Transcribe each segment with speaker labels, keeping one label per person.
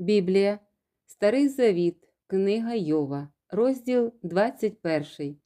Speaker 1: Біблія, Старий Завіт, Книга Йова, розділ 21.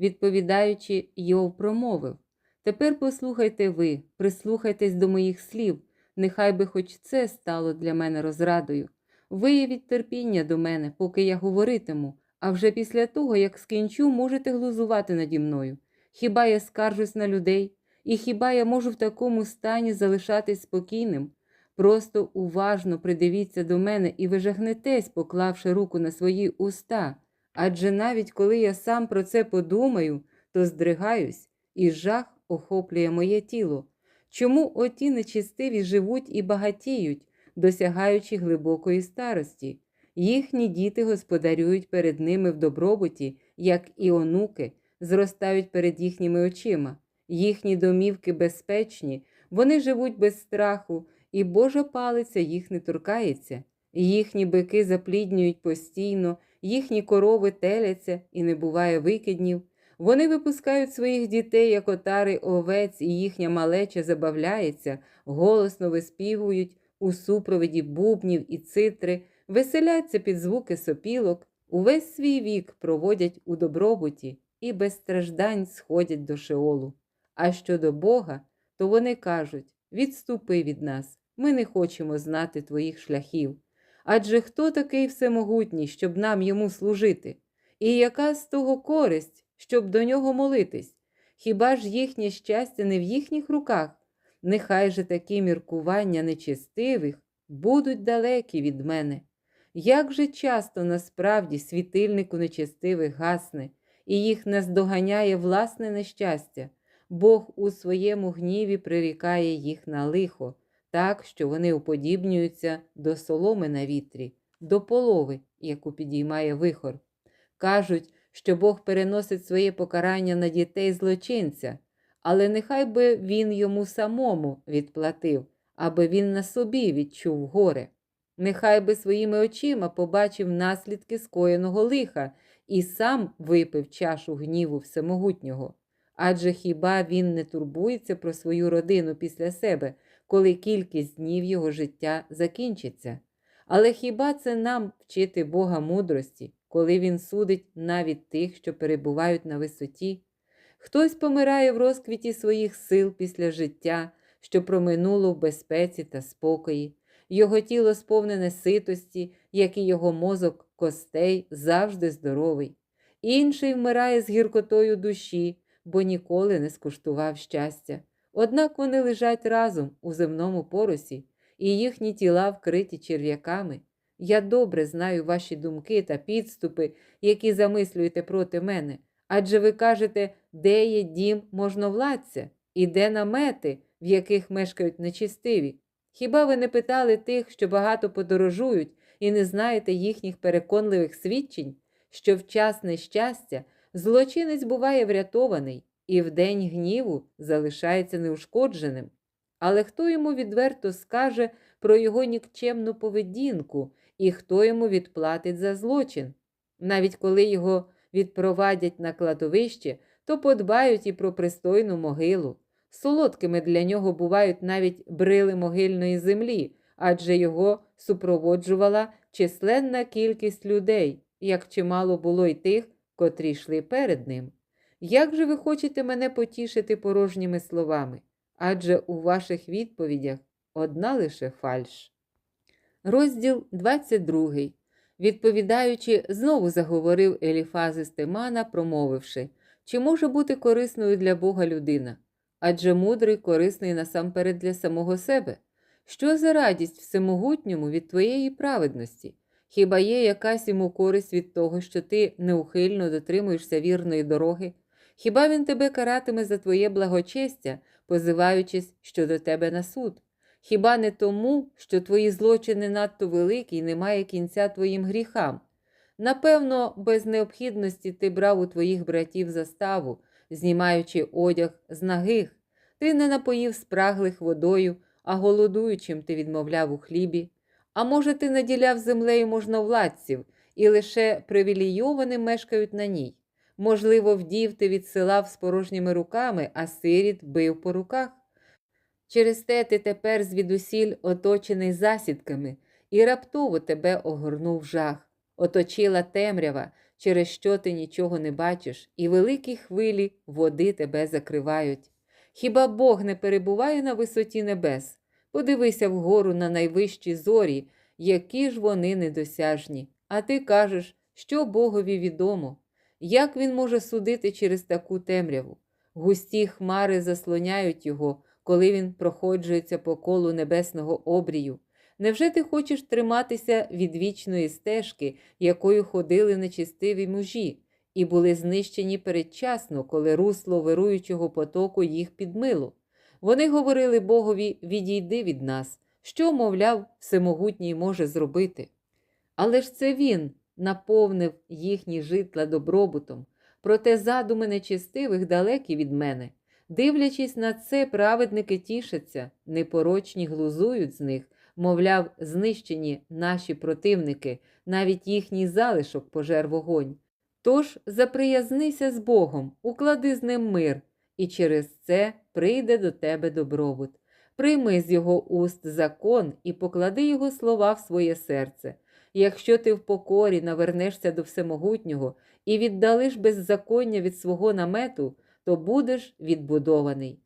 Speaker 1: Відповідаючи, Йов промовив: Тепер послухайте ви, прислухайтесь до моїх слів, нехай би хоч це стало для мене розрадою. Виявіть терпіння до мене, поки я говоритиму, а вже після того, як скінчу, можете глузувати наді мною. Хіба я скаржусь на людей, і хіба я можу в такому стані залишатись спокійним? Просто уважно придивіться до мене і ви жахнетесь, поклавши руку на свої уста. Адже навіть коли я сам про це подумаю, то здригаюсь, і жах охоплює моє тіло. Чому оті нечистиві живуть і багатіють, досягаючи глибокої старості? Їхні діти господарюють перед ними в добробуті, як і онуки, зростають перед їхніми очима. Їхні домівки безпечні, вони живуть без страху, і Божа палиця їх не торкається. Їхні бики запліднюють постійно, їхні корови теляться і не буває викиднів. Вони випускають своїх дітей, як отари овець, і їхня малеча забавляється, голосно виспівують у супроводі бубнів і цитри, веселяться під звуки сопілок, увесь свій вік проводять у добробуті і без страждань сходять до Шеолу. А щодо Бога, то вони кажуть: відступи від нас, ми не хочемо знати твоїх шляхів. Адже хто такий всемогутній, щоб нам йому служити? І яка з того користь, щоб до нього молитись? Хіба ж їхнє щастя не в їхніх руках? Нехай же такі міркування нечестивих будуть далекі від мене. Як же часто насправді світильнику нечестивих гасне, і їх наздоганяє власне нещастя, Бог у своєму гніві прирікає їх на лихо, так, що вони уподібнюються до соломи на вітрі, до полови, яку підіймає вихор. Кажуть, що Бог переносить своє покарання на дітей злочинця, але нехай би він йому самому відплатив, аби він на собі відчув горе. Нехай би своїми очима побачив наслідки скоєного лиха і сам випив чашу гніву всемогутнього. Адже хіба він не турбується про свою родину після себе, коли кількість днів його життя закінчиться? Але хіба це нам вчити Бога мудрості, коли Він судить навіть тих, що перебувають на висоті? Хтось помирає в розквіті своїх сил після життя, що проминуло в безпеці та спокої, його тіло сповнене ситості, як і його мозок костей завжди здоровий. Інший вмирає з гіркотою душі, бо ніколи не скуштував щастя. Однак вони лежать разом у земному поросі, і їхні тіла вкриті черв'яками. Я добре знаю ваші думки та підступи, які замислюєте проти мене, адже ви кажете, де є дім можновладця і де намети, в яких мешкають нечистиві. Хіба ви не питали тих, що багато подорожують, і не знаєте їхніх переконливих свідчень, що в час нещастя злочинець буває врятований і в день гніву залишається неушкодженим? Але хто йому відверто скаже про його нікчемну поведінку і хто йому відплатить за злочин? Навіть коли його відпровадять на кладовище, то подбають і про пристойну могилу. Солодкими для нього бувають навіть брили могильної землі, адже його супроводжувала численна кількість людей, як чимало було й тих, котрі йшли перед ним. Як же ви хочете мене потішити порожніми словами? Адже у ваших відповідях одна лише фальш. Розділ 22. Відповідаючи, знову заговорив Еліфаз із Темана, промовивши, чи може бути корисною для Бога людина? Адже мудрий корисний насамперед для самого себе. Що за радість всемогутньому від твоєї праведності? Хіба є якась йому користь від того, що ти неухильно дотримуєшся вірної дороги? Хіба він тебе каратиме за твоє благочестя, позиваючись щодо тебе на суд? Хіба не тому, що твої злочини надто великі і немає кінця твоїм гріхам? Напевно, без необхідності ти брав у твоїх братів заставу, знімаючи одяг з нагих, ти не напоїв спраглих водою, а голодуючим ти відмовляв у хлібі. А може, ти наділяв землею можновладців, і лише привілейовані мешкають на ній. Можливо, вдів ти відсилав з порожніми руками, а сиріт бив по руках. Через те ти тепер звідусіль оточений засідками, і раптово тебе огорнув жах, оточила темрява, через що ти нічого не бачиш, і великі хвилі води тебе закривають. Хіба Бог не перебуває на висоті небес? Подивися вгору на найвищі зорі, які ж вони недосяжні. А ти кажеш, що Богові відомо, як він може судити через таку темряву? Густі хмари заслоняють його, коли він проходжується по колу небесного обрію. Невже ти хочеш триматися від вічної стежки, якою ходили нечистиві мужі, і були знищені передчасно, коли русло вируючого потоку їх підмило? Вони говорили Богові відійди від нас, що, мовляв, всемогутній може зробити. Але ж це він наповнив їхні житла добробутом, проте задуми нечистивих далекі від мене. Дивлячись на це, праведники тішаться, непорочні глузують з них, мовляв, знищені наші противники, навіть їхній залишок пожер вогонь. Тож заприязнися з Богом, уклади з ним мир, і через це прийде до тебе добробут. Прийми з його уст закон і поклади його слова в своє серце. Якщо ти в покорі навернешся до Всемогутнього і віддалиш беззаконня від свого намету, то будеш відбудований.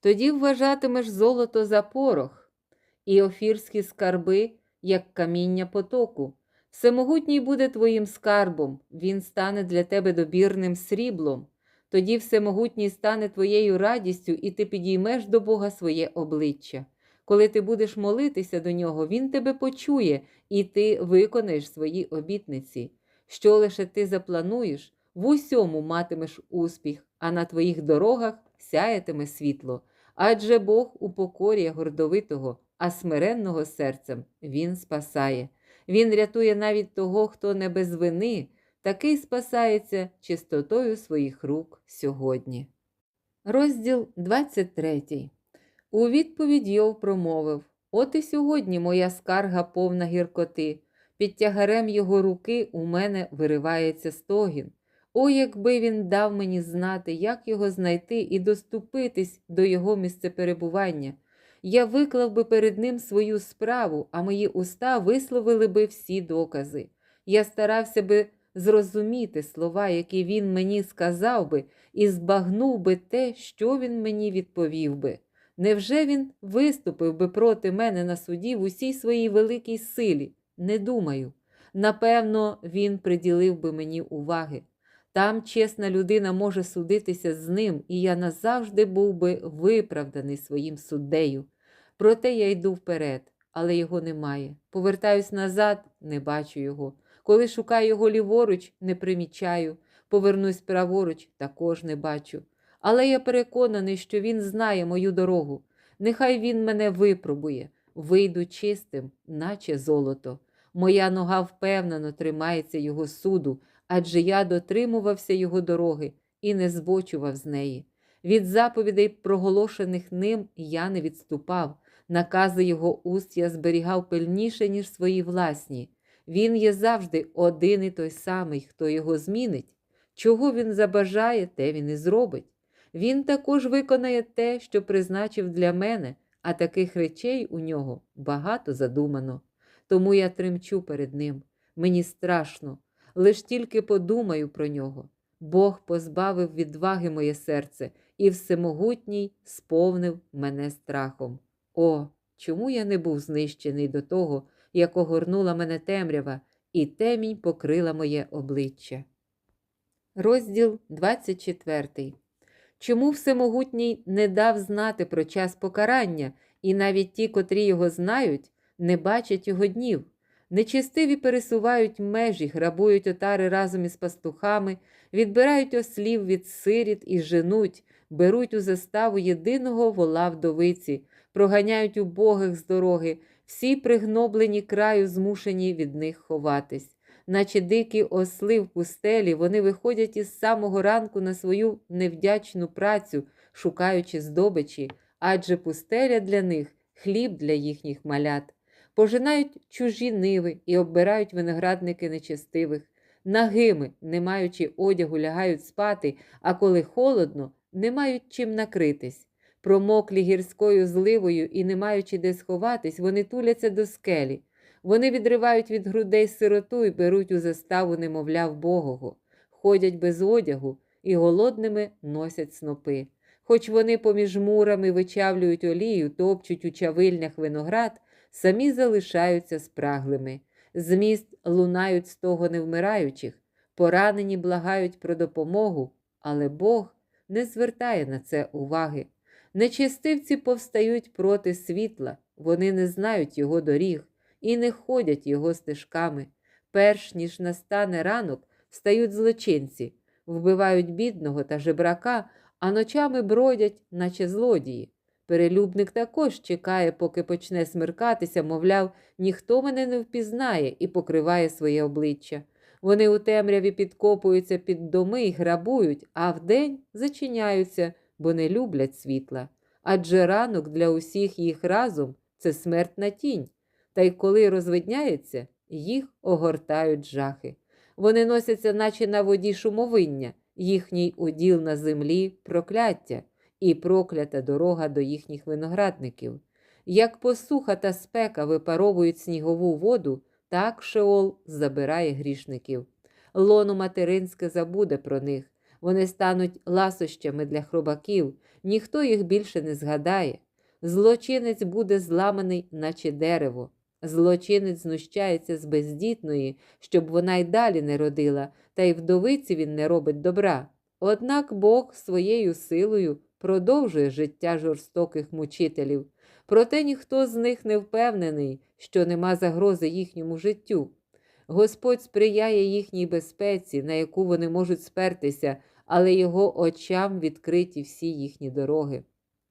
Speaker 1: Тоді вважатимеш золото за порох, і офірські скарби, як каміння потоку. Всемогутній буде твоїм скарбом, він стане для тебе добірним сріблом. Тоді Всемогутній стане твоєю радістю, і ти підіймеш до Бога своє обличчя. Коли ти будеш молитися до нього, Він тебе почує, і ти виконаєш свої обітниці. Що лише ти заплануєш, в усьому матимеш успіх, а на твоїх дорогах сяятиме світло. Адже Бог упокорює гордовитого, а смиренного серцем Він спасає. Він рятує навіть того, хто не без вини, такий спасається чистотою своїх рук сьогодні. Розділ 23 У відповідь Йов промовив От і сьогодні моя скарга повна гіркоти. Під тягарем його руки у мене виривається стогін. О, якби він дав мені знати, як його знайти і доступитись до його місцеперебування. Я виклав би перед ним свою справу, а мої уста висловили би всі докази. Я старався би зрозуміти слова, які він мені сказав би, і збагнув би те, що він мені відповів би. Невже він виступив би проти мене на суді в усій своїй великій силі? Не думаю. Напевно, він приділив би мені уваги. Там чесна людина може судитися з ним, і я назавжди був би виправданий своїм суддею. Проте я йду вперед, але його немає. Повертаюсь назад, не бачу його. Коли шукаю його ліворуч, не примічаю. Повернусь праворуч, також не бачу. Але я переконаний, що він знає мою дорогу. Нехай він мене випробує, вийду чистим, наче золото. Моя нога впевнено тримається його суду, адже я дотримувався його дороги і не збочував з неї. Від заповідей, проголошених ним, я не відступав. Накази його уст я зберігав пильніше, ніж свої власні. Він є завжди один і той самий, хто його змінить. Чого він забажає, те він і зробить. Він також виконає те, що призначив для мене, а таких речей у нього багато задумано. Тому я тремчу перед ним. Мені страшно, лиш тільки подумаю про нього. Бог позбавив відваги моє серце, і всемогутній сповнив мене страхом. О, чому я не був знищений до того, як огорнула мене темрява, і темінь покрила моє обличчя. Розділ 24. Чому Всемогутній не дав знати про час покарання, і навіть ті, котрі його знають, не бачать його днів? Нечистиві пересувають межі, грабують отари разом із пастухами, відбирають ослів від сиріт і женуть, беруть у заставу єдиного вола вдовиці, проганяють убогих з дороги, всі пригноблені краю змушені від них ховатись. Наче дикі осли в пустелі, вони виходять із самого ранку на свою невдячну працю, шукаючи здобичі, адже пустеля для них хліб для їхніх малят. Пожинають чужі ниви і оббирають виноградники нечестивих. Нагими, не маючи одягу, лягають спати, а коли холодно, не мають чим накритись. Промоклі гірською зливою і не маючи де сховатись, вони туляться до скелі. Вони відривають від грудей сироту і беруть у заставу немовляв Богого, ходять без одягу і голодними носять снопи. Хоч вони поміж мурами вичавлюють олію, топчуть у чавильнях виноград, самі залишаються спраглими. З міст лунають стогони вмираючих, поранені благають про допомогу, але Бог не звертає на це уваги. Нечистивці повстають проти світла, вони не знають його доріг і не ходять його стежками. Перш ніж настане ранок, встають злочинці, вбивають бідного та жебрака, а ночами бродять, наче злодії. Перелюбник також чекає, поки почне смеркатися, мовляв, ніхто мене не впізнає і покриває своє обличчя. Вони у темряві підкопуються під доми і грабують, а вдень зачиняються, бо не люблять світла. Адже ранок для усіх їх разом це смертна тінь, та й коли розвидняється, їх огортають жахи. Вони носяться, наче на воді шумовиння, їхній уділ на землі прокляття і проклята дорога до їхніх виноградників. Як посуха та спека випаровують снігову воду, так Шеол забирає грішників. Лоно материнське забуде про них. Вони стануть ласощами для хробаків, ніхто їх більше не згадає. Злочинець буде зламаний, наче дерево. Злочинець знущається з бездітної, щоб вона й далі не родила, та й вдовиці він не робить добра. Однак Бог своєю силою продовжує життя жорстоких мучителів, проте ніхто з них не впевнений, що нема загрози їхньому життю. Господь сприяє їхній безпеці, на яку вони можуть спертися, але його очам відкриті всі їхні дороги.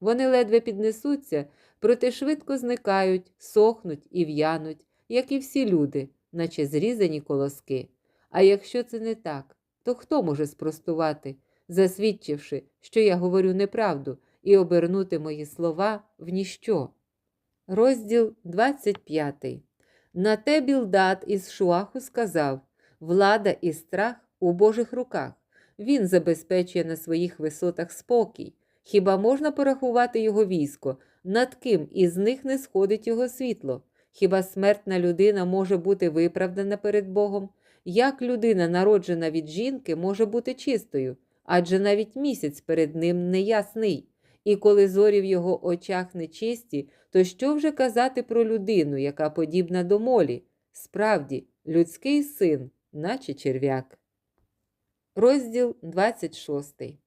Speaker 1: Вони ледве піднесуться, проте швидко зникають, сохнуть і в'януть, як і всі люди, наче зрізані колоски. А якщо це не так, то хто може спростувати, засвідчивши, що я говорю неправду, і обернути мої слова в ніщо? Розділ 25. На те Білдат із Шуаху сказав влада і страх у Божих руках. Він забезпечує на своїх висотах спокій. Хіба можна порахувати його військо, над ким із них не сходить його світло? Хіба смертна людина може бути виправдана перед Богом? Як людина, народжена від жінки, може бути чистою? Адже навіть місяць перед ним неясний. І коли зорі в його очах нечисті, то що вже казати про людину, яка подібна до молі? Справді, людський син, наче черв'як. Розділ 26.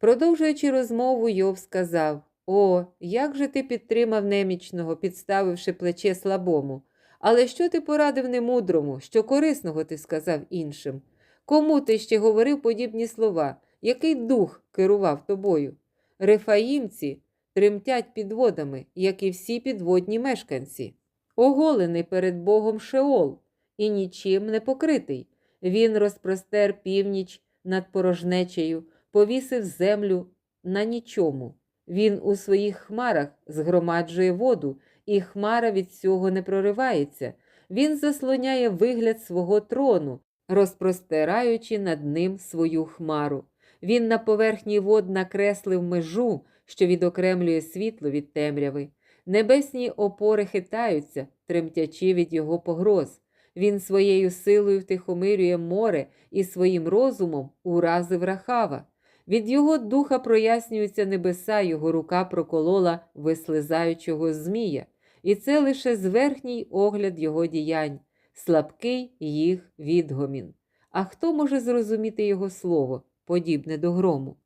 Speaker 1: Продовжуючи розмову, Йов сказав: О, як же ти підтримав немічного, підставивши плече слабому. Але що ти порадив немудрому, що корисного ти сказав іншим? Кому ти ще говорив подібні слова? Який дух керував тобою? Рефаїмці тремтять під водами, як і всі підводні мешканці. Оголений перед Богом Шеол і нічим не покритий. Він розпростер північ над порожнечею, повісив землю на нічому. Він у своїх хмарах згромаджує воду, і хмара від цього не проривається. Він заслоняє вигляд свого трону, розпростираючи над ним свою хмару. Він на поверхні вод накреслив межу, що відокремлює світло від темряви. Небесні опори хитаються, тремтячи від його погроз. Він своєю силою втихомирює море і своїм розумом уразив рахава. Від його духа прояснюються небеса, його рука проколола вислизаючого змія, і це лише зверхній огляд його діянь, слабкий їх відгомін. А хто може зрозуміти його слово, подібне до грому?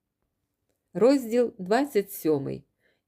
Speaker 1: Розділ 27.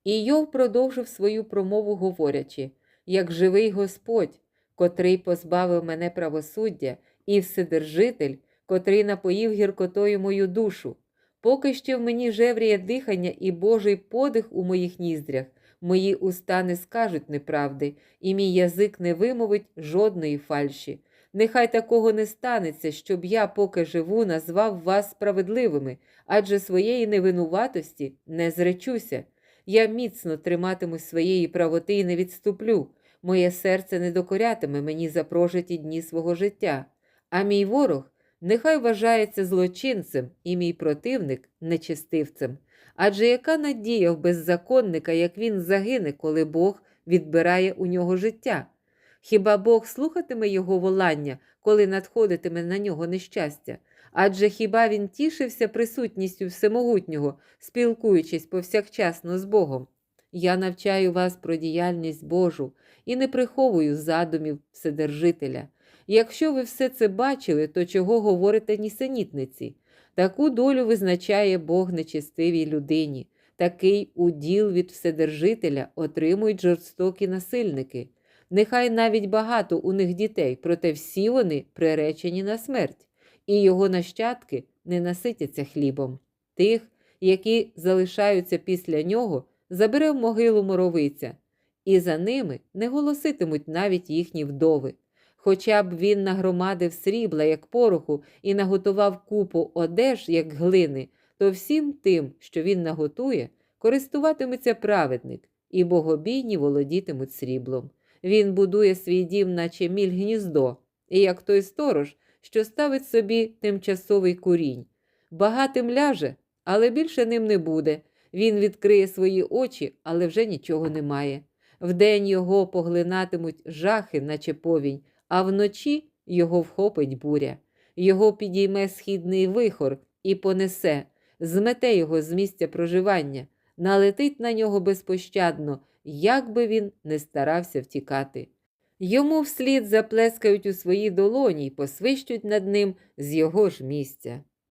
Speaker 1: І Йов продовжив свою промову, говорячи, як живий Господь, котрий позбавив мене правосуддя, і Вседержитель, котрий напоїв гіркотою мою душу. Поки що в мені жевріє дихання і Божий подих у моїх ніздрях, мої уста не скажуть неправди, і мій язик не вимовить жодної фальші. Нехай такого не станеться, щоб я, поки живу, назвав вас справедливими, адже своєї невинуватості не зречуся. Я міцно триматиму своєї правоти і не відступлю. Моє серце не докорятиме мені за прожиті дні свого життя, а мій ворог нехай вважається злочинцем і мій противник нечистивцем. Адже яка надія в беззаконника, як він загине, коли Бог відбирає у нього життя? Хіба Бог слухатиме його волання, коли надходитиме на нього нещастя? Адже хіба він тішився присутністю Всемогутнього, спілкуючись повсякчасно з Богом? Я навчаю вас про діяльність Божу і не приховую задумів Вседержителя. Якщо ви все це бачили, то чого говорите нісенітниці? Таку долю визначає Бог нечестивій людині. Такий уділ від Вседержителя отримують жорстокі насильники. Нехай навіть багато у них дітей, проте всі вони приречені на смерть, і його нащадки не наситяться хлібом. Тих, які залишаються після нього, забере в могилу моровиця, і за ними не голоситимуть навіть їхні вдови. Хоча б він нагромадив срібла, як пороху, і наготував купу одеж, як глини, то всім тим, що він наготує, користуватиметься праведник, і богобійні володітимуть сріблом. Він будує свій дім, наче міль гніздо, і як той сторож, що ставить собі тимчасовий курінь. Багатим ляже, але більше ним не буде. Він відкриє свої очі, але вже нічого немає. Вдень його поглинатимуть жахи, наче повінь, а вночі його вхопить буря. Його підійме східний вихор і понесе, змете його з місця проживання, налетить на нього безпощадно, як би він не старався втікати. Йому вслід заплескають у своїй долоні й посвищуть над ним з його ж місця.